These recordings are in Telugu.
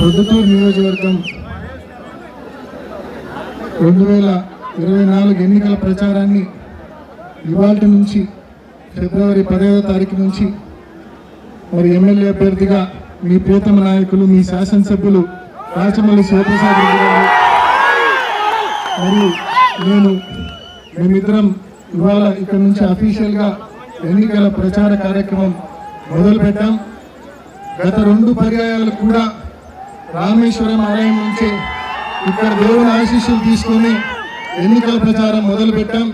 ప్రొద్దుటూరు నియోజకవర్గం రెండు వేల ఇరవై నాలుగు ఎన్నికల ప్రచారాన్ని ఇవాళ నుంచి ఫిబ్రవరి పదహైదో తారీఖు నుంచి మరి ఎమ్మెల్యే అభ్యర్థిగా మీ ప్రీతమ నాయకులు మీ శాసనసభ్యులు రాచమల్లి శివప్రసాద్ రెడ్డి గారు. మరియు నేను మేమిద్దరం ఇవాళ ఇక్కడ నుంచి అఫీషియల్గా ఎన్నికల ప్రచార కార్యక్రమం మొదలుపెట్టాం. గత రెండు పర్యాయాలు కూడా రామేశ్వరం ఆలయం నుంచి ఇక్కడ దేవుని ఆశీస్సులు తీసుకొని ఎన్నికల ప్రచారం మొదలుపెట్టాం.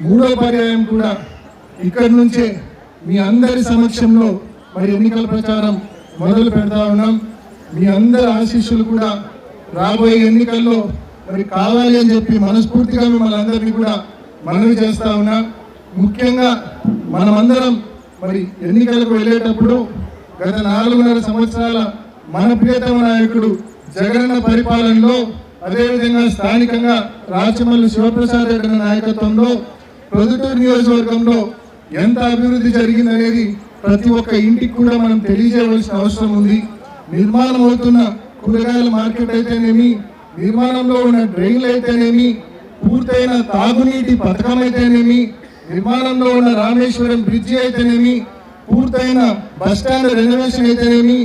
మూడో పర్యాయం కూడా ఇక్కడి నుంచే మీ అందరి సమక్షంలో మరి ఎన్నికల ప్రచారం మొదలు పెడతా ఉన్నాం. మీ అందరి ఆశీస్సులు కూడా రాబోయే ఎన్నికల్లో మరి కావాలి అని చెప్పి మనస్ఫూర్తిగా మిమ్మల్ని అందరినీ కూడా మనవి చేస్తా ఉన్నా. ముఖ్యంగా మనమందరం మరి ఎన్నికలకు వెళ్ళేటప్పుడు గత నాలుగున్నర సంవత్సరాల మన ప్రియతమ నాయకుడు జగనన్న పరిపాలనలో అదేవిధంగా స్థానికంగా రాచమల్లి శివప్రసాద్ రెడ్డి నాయకత్వంలో ప్రొద్దుటూరు నియోజకవర్గంలో ఎంత అభివృద్ధి జరిగిందనేది ప్రతి ఒక్క ఇంటికి కూడా మనం తెలియజేయవలసిన అవసరం ఉంది. నిర్మాణం అవుతున్న కూరగాయల మార్కెట్ అయితేనేమి నిర్మాణంలో ఉన్న డ్రైన్లు అయితేనేమి పూర్తయిన తాగునీటి పథకం అయితేనేమి నిర్మాణంలో ఉన్న రామేశ్వరం బ్రిడ్జి అయితేనేమి పూర్తయిన బస్టాండ్ రెనోవేషన్ అయితేనేమి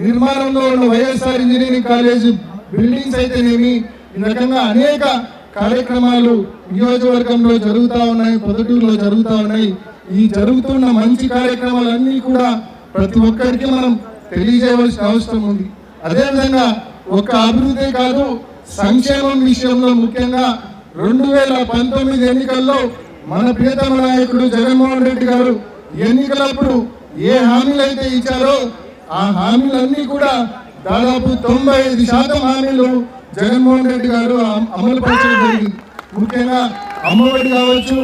నిర్మాణంలో ఉన్న వైఎస్ఆర్ ఇంజనీరింగ్ కాలేజ్ బిల్డింగ్స్ అయితేనేమి ఈ రకంగా అనేక కార్యక్రమాలు నియోజకవర్గంలో జరుగుతూ ఉన్నాయి పొద్దుటూరులో జరుగుతూ ఉన్నాయి. ఈ జరుగుతున్న మంచి కార్యక్రమాలన్నీ కూడా ప్రతి ఒక్కరికి మనం తెలియజేయవలసిన అవసరం ఉంది. అదేవిధంగా ఒక అభివృద్ధి కాదు సంక్షేమం విషయంలో ముఖ్యంగా రెండు వేల పంతొమ్మిది ఎన్నికల్లో మన ప్రియతమ నాయకుడు జగన్మోహన్ రెడ్డి గారు ఎన్నికలప్పుడు ఏ హామీలు అయితే ఇచ్చారో ఆ హామీలన్నీ కూడా దాదాపు తొంభై ఐదు శాతం హామీలు జగన్మోహన్ రెడ్డి గారు అమలు పరచడం జరిగింది. ముఖ్యంగా అమ్మఒడి కావచ్చు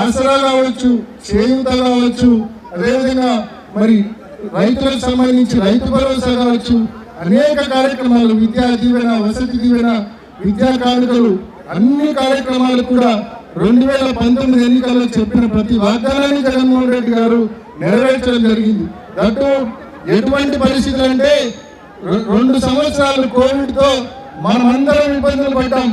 ఆసరా కావచ్చు చేయూత కావచ్చు అదేవిధంగా మరి రైతులకు సంబంధించి రైతు భరోసా కావచ్చు అనేక కార్యక్రమాలు విద్యా దీవెన వసతి దీవెన విద్యా కానుకలు అన్ని కార్యక్రమాలు కూడా రెండు వేల పంతొమ్మిది ఎన్నికల్లో చెప్పిన ప్రతి వాగ్దానాన్ని జగన్మోహన్ రెడ్డి గారు నెరవేర్చడం జరిగింది. దట్టు ఎటువంటి పరిస్థితులు అంటే రెండు సంవత్సరాలు కోవిడ్తో మనమందరం ఇబ్బందులు పడ్డాం.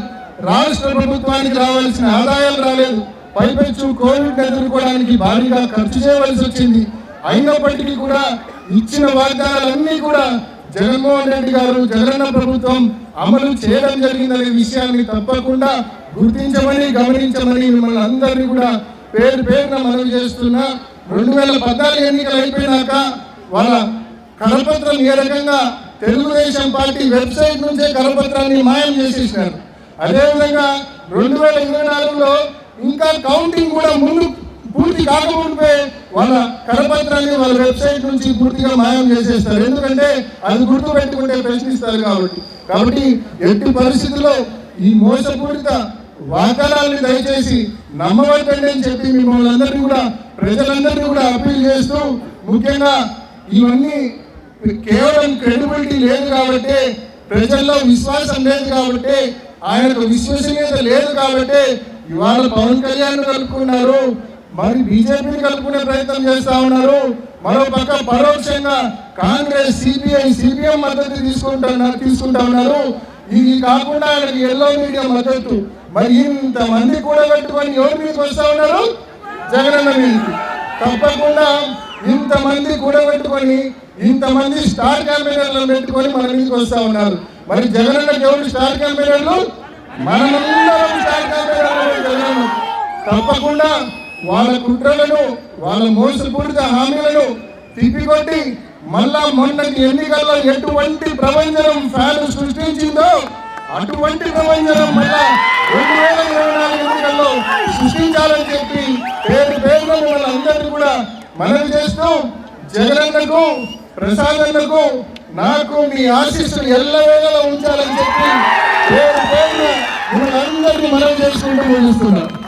రాష్ట్ర ప్రభుత్వానికి రావాల్సిన ఆదాయాలు రాలేదు. పైపెచ్చు కోవిడ్ ఎదుర్కోవడానికి భారీగా ఖర్చు చేయవలసి వచ్చింది. అయినప్పటికీ కూడా ఇచ్చిన వాగ్దానాలన్నీ కూడా జగన్మోహన్ రెడ్డి గారు జగనన్న ప్రభుత్వం అమలు చేయడం జరిగిందనే విషయాన్ని తప్పకుండా గుర్తించమని గమనించమని మిమ్మల్ని అందరినీ కూడా పేరు పేరున మనవి చేస్తున్నా. రెండు వేల పద్నాలుగు ఎన్నికలు అయిపోయినాక వాళ్ళ కరపత్రం ఏ రకంగా తెలుగుదేశం పార్టీ వెబ్సైట్ నుంచే కరపత్రాన్ని మాయం చేసేసినారు. అదేవిధంగా రెండు వేల ఇరవై నాలుగులో ఇంకా కౌంటింగ్ కూడా ముందు పూర్తి కాకముందే వాళ్ళ కరపత్రాన్ని వాళ్ళ వెబ్సైట్ నుంచి పూర్తిగా మాయం చేసేస్తారు. ఎందుకంటే అది గుర్తు పెట్టుకుంటే ప్రశ్నిస్తారు కాబట్టి. కాబట్టి ఎట్టి పరిస్థితుల్లో ఈ మోసపూరిత వాగ్దానాన్ని దయచేసి నమ్మవద్దండి అని చెప్పి మిమ్మల్ని అందరినీ కూడా ప్రజలందరినీ కూడా అప్పీల్ చేస్తూ ముఖ్యంగా ఇవన్నీ కేవలం క్రెడిబిలిటీ లేదు కాబట్టి ప్రజల్లో విశ్వాసం లేదు కాబట్టి ఆయనకు విశ్వసనీయత లేదు కాబట్టి ఇవాళ పవన్ కళ్యాణ్ కలుపుకున్నారు. మరి బీజేపీని కలుపుకునే ప్రయత్నం చేస్తా ఉన్నారు. మరో పక్క పరోక్షంగా కాంగ్రెస్ సిపిఐ సిపిఎం మద్దతు తీసుకుంటున్నారు తీసుకుంటా ఉన్నారు. ఇది కాకుండా ఆయనకి ఎల్లో మీడియా మద్దతు. మరి ఇంతమంది కూడా పెట్టుకొని ఎవరి మీదకి వస్తా ఉన్నారు? జగనన్న మీదకి. తప్పకుండా ఇంతమంది కూడబెట్టుకొని ఇంతమంది స్టార్ క్యాంపెయినర్లను పెట్టుకొని మన మీదకి వస్తా ఉన్నారు. మరి జగనన్నకి ఎవరు స్టార్ క్యాంపెయినర్లు మనమందరం స్టార్ క్యాంపెయినర్లు తప్పకుండా వాళ్ళ కుట్రలను వాళ్ళ మోసపూరిత హామీలను తిప్పికొట్టి మళ్ళా మొన్నటి ఎన్నికల్లో ఎటువంటి ప్రపంచం ఫ్యాన్ సృష్టించిందో అటువంటి ప్రపంచం మళ్ళా రెండు వేల ఇరవై నాలుగు ఎన్నికల్లో సృష్టించాలని చెప్పి పేరు పేరులో మిమ్మల్ని అందరినీ కూడా మనవి చేస్తూ జగనన్నకు ప్రసాదన్నకు నాకు మీ ఆశీస్సులు ఎల్లవేళలా ఉంచాలని చెప్పి పేరు పేరున మిమ్మల్ని అందరినీ మనవి చేసుకుంటూ ముగిస్తున్నాను.